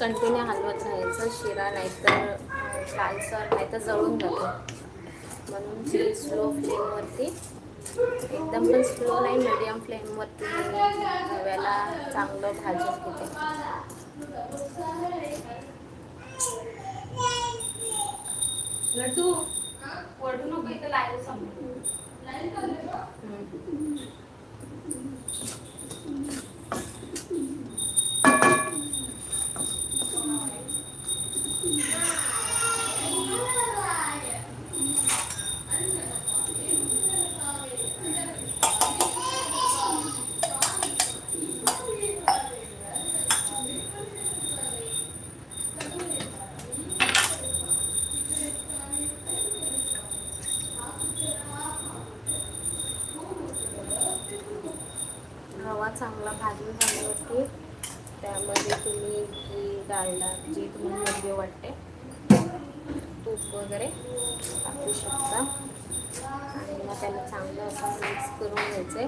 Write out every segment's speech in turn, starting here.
Continue हलवत राहायचं शिरा नाहीतर लालसर नाहीतर जळून जातो. म्हणून ती स्लो फ्लेमवरती एकदम पण स्लो नाही मिडियम फ्लेमवरती रव्याला चांगलं भाजून घेते लड्डू वडू नको इथं लाईव्ह समोर हम्म. रवा चांगला भाजून झाल्यावरती त्यामध्ये तुम्ही घालणार जे तुम्हाला योग्य वाटते. तूप वगैरे टाकू शकता. आणि मग त्याला चांगलं असं मिक्स करून घ्यायचं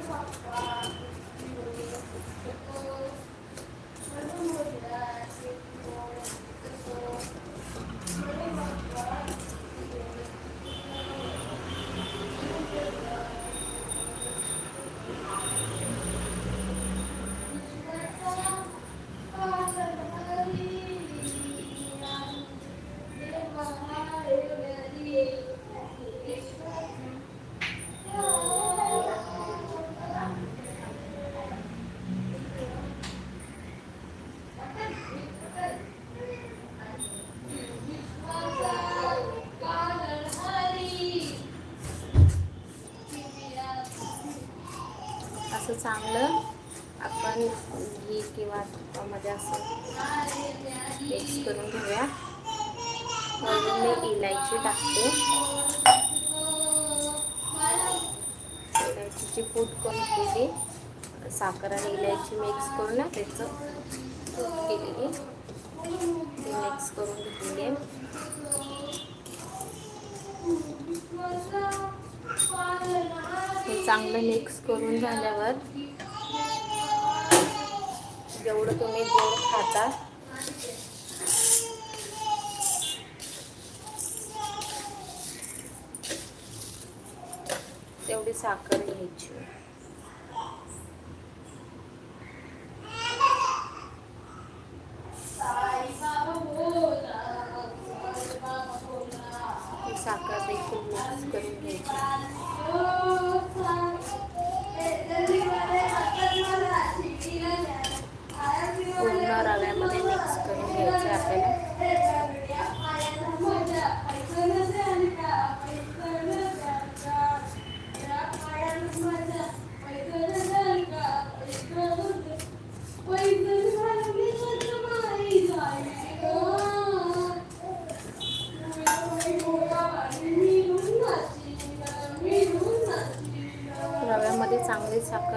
असं आपण घी किंवा तुपामध्ये असं मिक्स करून घेऊया. म्हणून मी इलायची टाकते. इलायचीची पूड करून केली साखर आणि इलायची मिक्स करून ना त्याचं पूट केलेली. ती मिक्स करून घेतलेली आहे. हे चांगलं मिक्स करून झाल्यावर जेवढं तुम्ही गोड खाता. तेवढी साखर घ्यायची.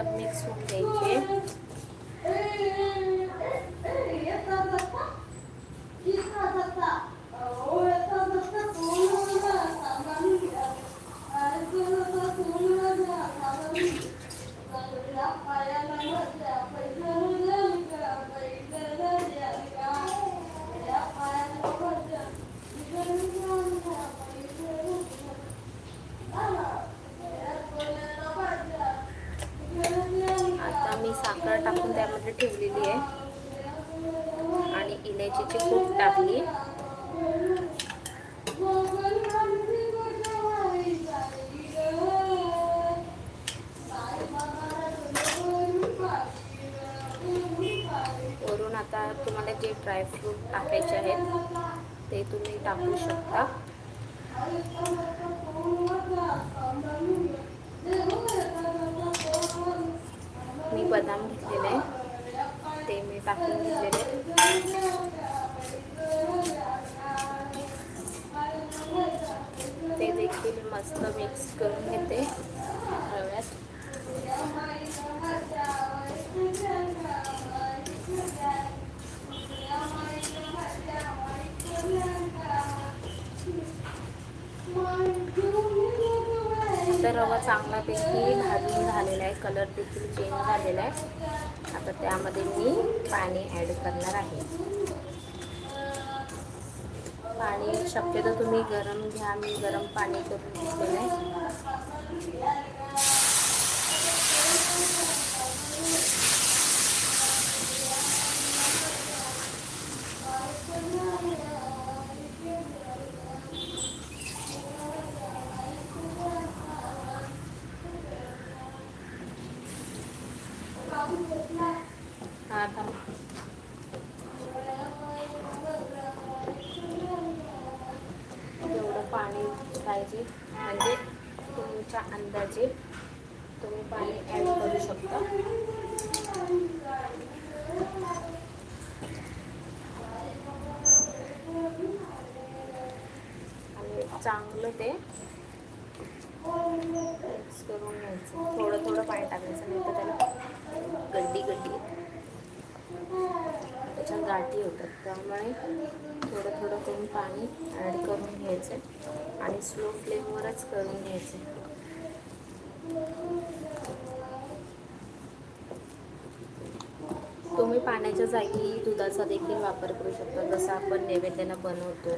मिक्स होऊन द्यायची आता मी साखर टाकून त्यामध्ये ठेवलेली आहे. आणि इलायचीची पूड टाकली. वरून आता तुम्हाला जे ड्रायफ्रूट टाकायचे आहेत ते तुम्ही टाकू शकता मी बदाम घेतलेले ते मी टाकून घेतलेले ते देखील मस्त मिक्स करून घेते. रव्यात तर रवा चांगल्यापैकी भाजून झालेला आहे. कलर देखील चेंज झालेला आहे. आता त्यामध्ये मी पाणी ॲड करणार आहे. पाणी शक्यतो तुम्ही गरम घ्या. मी गरम पाणी करून घेतलेलं आहे हा एवढं पाणी पाहिजे म्हणजे तुमच्या अंदाजे तुम्ही पाणी ॲड करू शकता. आणि चांगलं ते मिक्स करून घ्यायचं थोडं थोडं पाणी टाकायचं नाही गाठी होतात. त्यामुळे थोडं थोडं करून पाणी ॲड करून घ्यायचं आणि स्लो फ्लेमवरच करून घ्यायचं. तुम्ही पाण्याच्या जागी दुधाचा देखील वापर करू शकता. जसं आपण नैवेद्याला बनवतो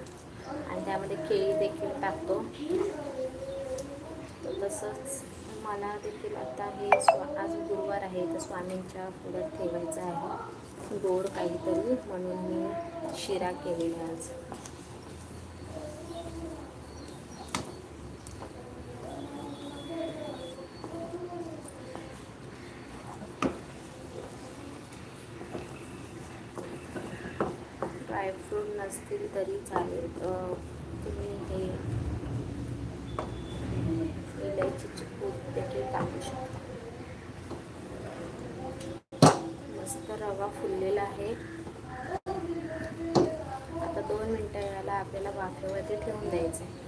आणि त्यामध्ये केळी देखील टाकतो. तर तसंच मला देखील आता हे स्वा आज गुरुवार आहे तर स्वामींच्या पुढे ठेवायचं आहे. गोड काहीतरी म्हणून मी शिरा केलेला आज. ड्रायफ्रूट नसतील तरी चालेल. तुम्ही हे इलायचीची पूड देखील टाकू शकता मस्त रवा फुललेला आहे आता दोन मिनटं याला आपल्याला वाफेवरती ठेवून द्यायचं आहे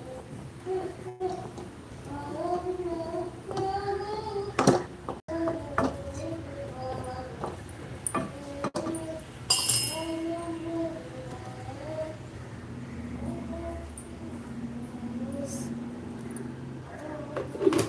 you.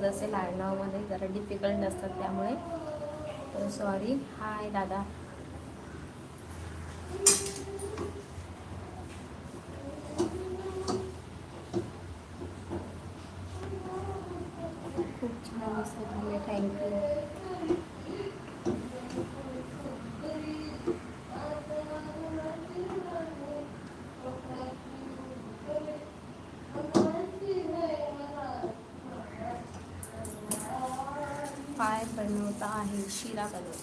सदस्य लाडनावमध्ये जरा डिफिकल्ट असतात त्यामुळे. तर सॉरी हाय दादा. खूप छान मस्त झाले थँक्यू काय बनवता आहे शिरा कलर.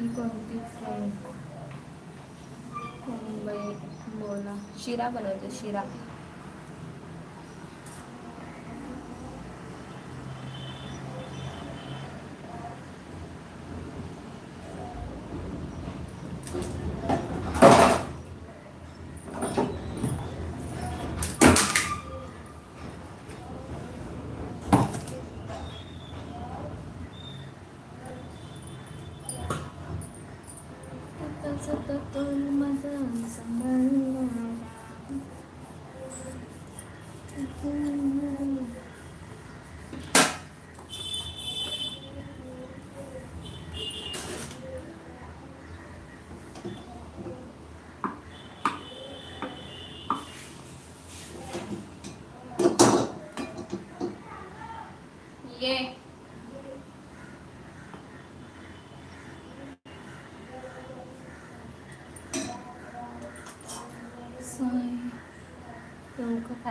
सिटी कोणती फ्रेंड मुंबई बोला शिरा बनवते शिरा Satatanmadan sana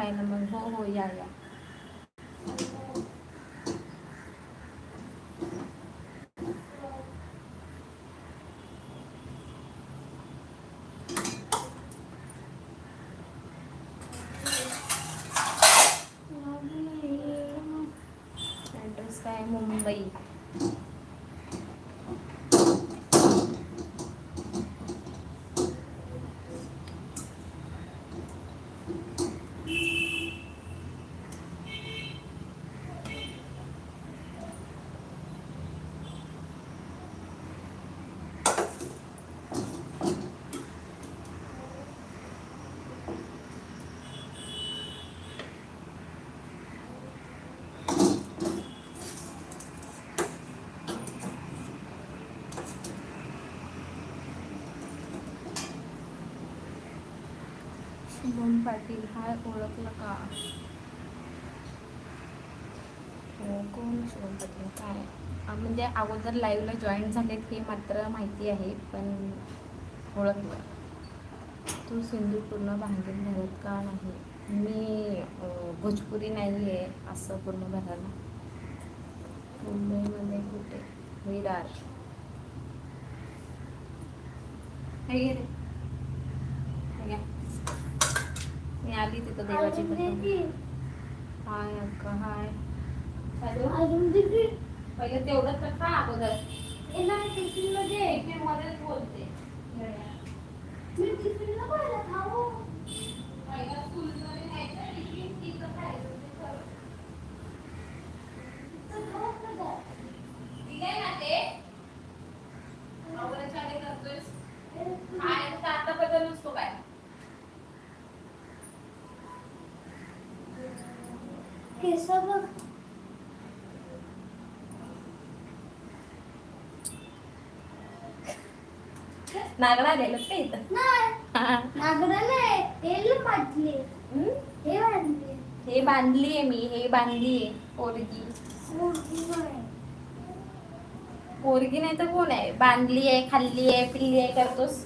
tayo na manghohoyaya. Suman Patil हाय ओळखलं का? हो कोण सुमन पाटील? काय? म्हणजे अगोदर लाईव्हला जॉईन झालेत हे मात्र माहिती आहे पण ओळखलं. तू सिंधू पूर्ण भांगेत भरत का नाही? मी भोजपुरी नाही आहे असं पूर्ण भरायला मुंबईमध्ये कुठे? विरार हे घे रे. हे घ्या. मी आली तिथं देवाची हाय अक्का हाय. पहिले तेवढंच तर खा अगोदर. टिफिन मध्येच बोलते. पहिला स्कूलमध्ये न्यायचं, टिफिन तिथं खायचं, ते खरं. ठीक आहे ना ते? आवडायच्या आधी करतोयस. काय तर आता बदल नसतो काय नागडा आलेलं का इथं हम्म? हे बांधली आहे मी हे बांधली आहे पोरगी पोरगी नाही तर कोण आहे बांधली आहे खाल्ली आहे पिल्ली आहे करतोस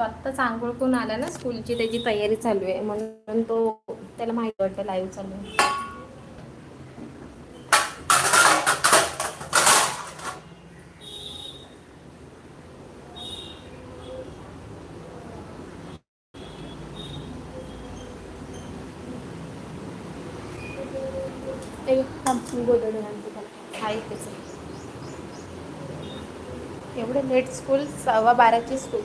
तो आत्ताच आंघोळ करून आला ना स्कूलची त्याची तयारी चालू आहे. म्हणून तो त्याला माहिती वाटतं लाईव्ह चालू आहे. ते एवढं लेट स्कूल सव्वा बाराची स्कूल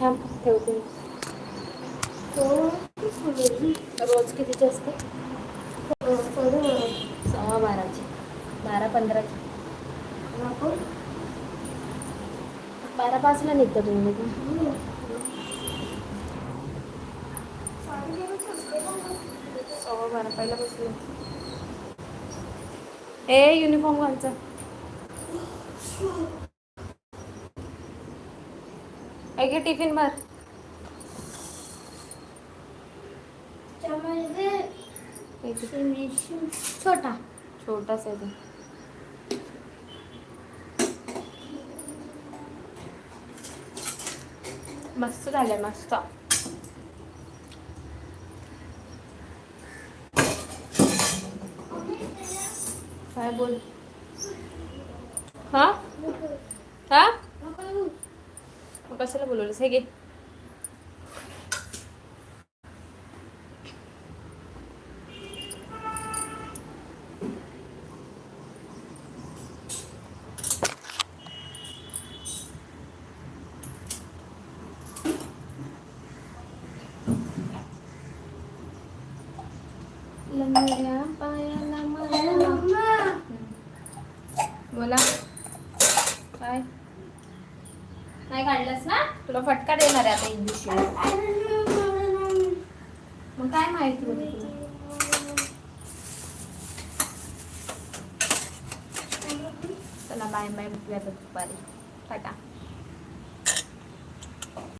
थांब ठेवते रोज कितीची असते? सव्वा बाराची. बारा पंधराची. बारा पाचला निघता तुम्ही सव्वा बारा पहिला बसले ए युनिफॉर्म घालचा. ऐके टिफिन भर. एक छोटा. छोटासा आहे तो. मस्त झालंय मस्त. काय बोल? हा हा मग कशाला बोलवलंस हे घे लंगड्या पायाला मला बोला काय? नाही काढलंस ना? तुला फटका देणार आहे आता एक दिवशी. मग काय माहिती होती तुला? चला बाय बाय भेटूया दुपारी. टाटा.